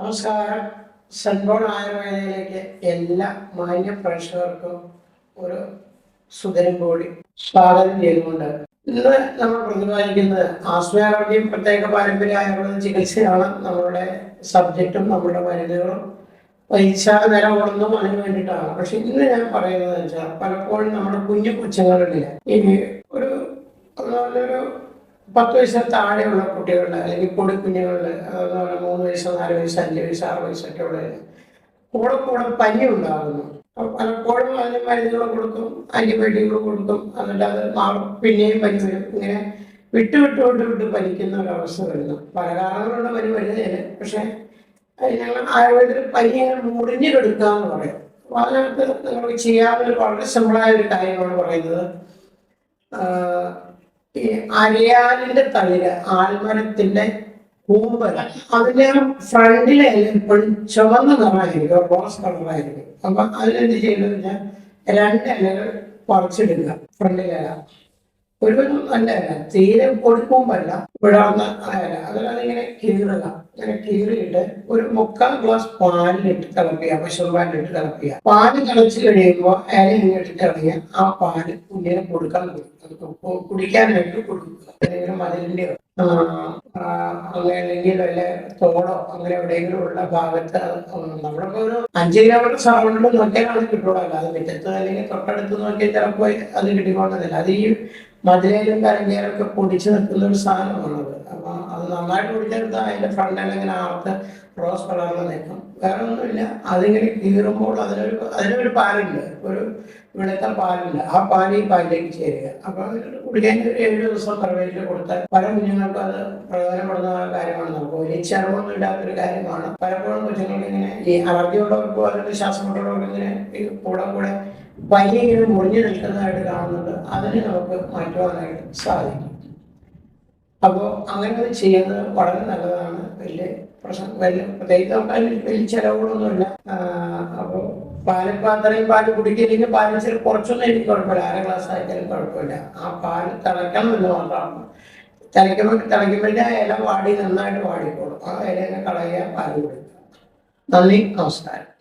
നമസ്കാരം. സെൻബോൺ ആയുർവേദയിലേക്ക് എല്ലാ മാന്യ പ്രേക്ഷകർക്കും ഒരു സുതരം കൂടി സ്വാഗതം ചെയ്തുകൊണ്ട് ഇന്ന് നമ്മൾ പ്രതിപാദിക്കുന്നത് ആസ്മയാരോഗ്യം പ്രത്യേക പാരമ്പര്യ ആയുർവേദ ചികിത്സയാണ്. നമ്മളുടെ സബ്ജക്റ്റും നമ്മുടെ മരുന്നുകളും പൈസ നില കൊള്ളുന്നതും അതിന് വേണ്ടിയിട്ടാണ്. പക്ഷെ ഇന്ന് ഞാൻ പറയുന്നത് വെച്ചാൽ പലപ്പോഴും നമ്മുടെ കുഞ്ഞു പുച്ഛങ്ങളില്ല ഈ ഒരു പത്ത് വയസ്സിന് താഴെയുള്ള കുട്ടികളുടെ അല്ലെങ്കിൽ പൊടി മൂന്ന് വയസ്സ് നാല് വയസ്സ് അഞ്ച് വയസ്സ് ആറ് വയസ്സൊക്കെ ഉള്ളതിന് കൂടെ കൂടെ പനി ഉണ്ടാകുന്നു. പലപ്പോഴും അതിന് മരുന്നുകൾ കൊടുക്കും ആന്റിബയോട്ടിക്കുകൾ കൊടുക്കും എന്നിട്ട് അത് മാറും പിന്നെയും പനി വരും. ഇങ്ങനെ വിട്ട് വിട്ട് വിട്ട് വിട്ട് പനിക്കുന്ന ഒരവസ്ഥ വരുന്നു. പല കാരണങ്ങളുണ്ട് പനി വരുന്നതിന്. പക്ഷെ ഞങ്ങൾ ആയുർവേദത്തിൽ പനി ഇങ്ങനെ മുറിഞ്ഞു കെടുക്കുക എന്ന് പറയും. അപ്പൊ അതിനകത്ത് നിങ്ങൾക്ക് ചെയ്യാവുന്ന വളരെ സിമ്പിളായ ഒരു കാര്യമാണ് പറയുന്നത്. ഈ അരയാലിന്റെ തളിര് ആൽമരത്തിന്റെ കൂമ്പല അതിന്റെ ഫ്രണ്ടിലെ എപ്പോഴും ചുവന്ന നിറമായിരിക്കും റോസ് കളറായിരിക്കും അപ്പൊ അതിലെന്ത് ചെയ്യുന്നത് ഞാൻ രണ്ട് ഇലകൾ പറിച്ചെടുക്കുക ഫ്രണ്ടിലെ ഇല ഒരു നല്ല ഇല തീരെ കൊടുക്കുമ്പല്ല വിടാവുന്ന ഇല ഇങ്ങനെ കീറുക ഇങ്ങനെ കീറിയിട്ട് ഒരു മുക്കാൽ ഗ്ലാസ് പാലിലിട്ട് തിളപ്പിക്കുക പശുപാലിലിട്ട് തിളപ്പിക്കുക പാൽ തിളച്ച് കഴിയുമ്പോൾ ഇല ഇങ്ങോട്ട് ഇറങ്ങിയ ആ പാൽ കുഞ്ഞിനെ കൊടുക്കാൻ കൊടുക്കും. കുടിക്കാനായിട്ട് കൊടുക്കുക ഏതെങ്കിലും മതിലിന്റെ അങ്ങനെ അല്ലെങ്കിൽ വല്ല തോടോ അങ്ങനെ എവിടെയെങ്കിലും ഉള്ള ഭാഗത്ത് അത് നമ്മളിപ്പോ ഒരു അഞ്ച് കിലോമീറ്റർ സറൗണ്ടിൽ നോക്കിയാലാണ് കിട്ടുള്ളൂ. അല്ലാതെ മുറ്റത്ത് അല്ലെങ്കിൽ തൊട്ടടുത്ത് നോക്കിയാൽ ചിലപ്പോൾ അത് കിട്ടിക്കൊണ്ടതില്ല അത് ഈ മതിലേലും കരങ്കയിലും ഒക്കെ പൊടിച്ചു നിൽക്കുന്ന ഒരു സാധനമാണത്. അപ്പൊ അത് നന്നായിട്ട് പൊടിച്ചെടുത്താൽ അതിന്റെ ഫ്രണ്ടിൽ ഇങ്ങനെ ആർത്ത് റോസ് കളറിൽ നിൽക്കും. വേറെ ഒന്നുമില്ല. അതിങ്ങനെ കീറുമ്പോൾ അതിനൊരു അതിനൊരു പാലുണ്ട്. ഒരു വിളത്ത പാലുണ്ട്. ആ പാൽ ഈ പാലിലേക്ക് ചേരുക. അപ്പൊ കുടിക്കാൻ ഒരു ഏഴ് ദിവസം പ്രവേശിച്ച് കൊടുത്താൽ പല കുഞ്ഞുങ്ങൾക്കും അത് പ്രയോജനപ്പെടുന്ന കാര്യമാണ്. നമുക്ക് ഒരു ചെലവൊന്നും ഇല്ലാത്തൊരു കാര്യമാണ്. പലപ്പോഴും കുഞ്ഞുങ്ങൾക്ക് ഇങ്ങനെ ഈ അലർജി ഉള്ളവർക്കോ അല്ലെങ്കിൽ ശ്വാസമുള്ളവർക്കോ ഇങ്ങനെ ഈ കൂടെ കൂടെ ഇങ്ങനെ മുറിഞ്ഞു നിൽക്കുന്നതായിട്ട് കാണുന്നത് അതിനെ നമുക്ക് മാറ്റുവാനായിട്ട് സാധിക്കും. അപ്പോൾ അങ്ങനെ ചെയ്യുന്നത് വളരെ നല്ലതാണ്. വലിയ പ്രശ്നം വലിയ പ്രത്യേകിച്ച് നമുക്ക് വലിയ ചിലവുകളൊന്നുമില്ല. അപ്പോൾ പാലിപ്പോൾ അത്രയും പാൽ കുടിക്കില്ലെങ്കിൽ ചില കുറച്ചൊന്നും എനിക്ക് കുഴപ്പമില്ല. അര ഗ്ലാസ് ആയാലും കുഴപ്പമില്ല. ആ പാൽ തിളയ്ക്കണം എന്ന് മാത്രമാണ്. തിളയ്ക്കുമ്പോൾ തിളയ്ക്കുമ്പോഴേ ആ ഇല വാടി നന്നായിട്ട് വാടിക്കോളും. ആ ഇലയൊക്കെ കളയുക പാൽ കുടിക്കുക. നന്ദി നമസ്കാരം.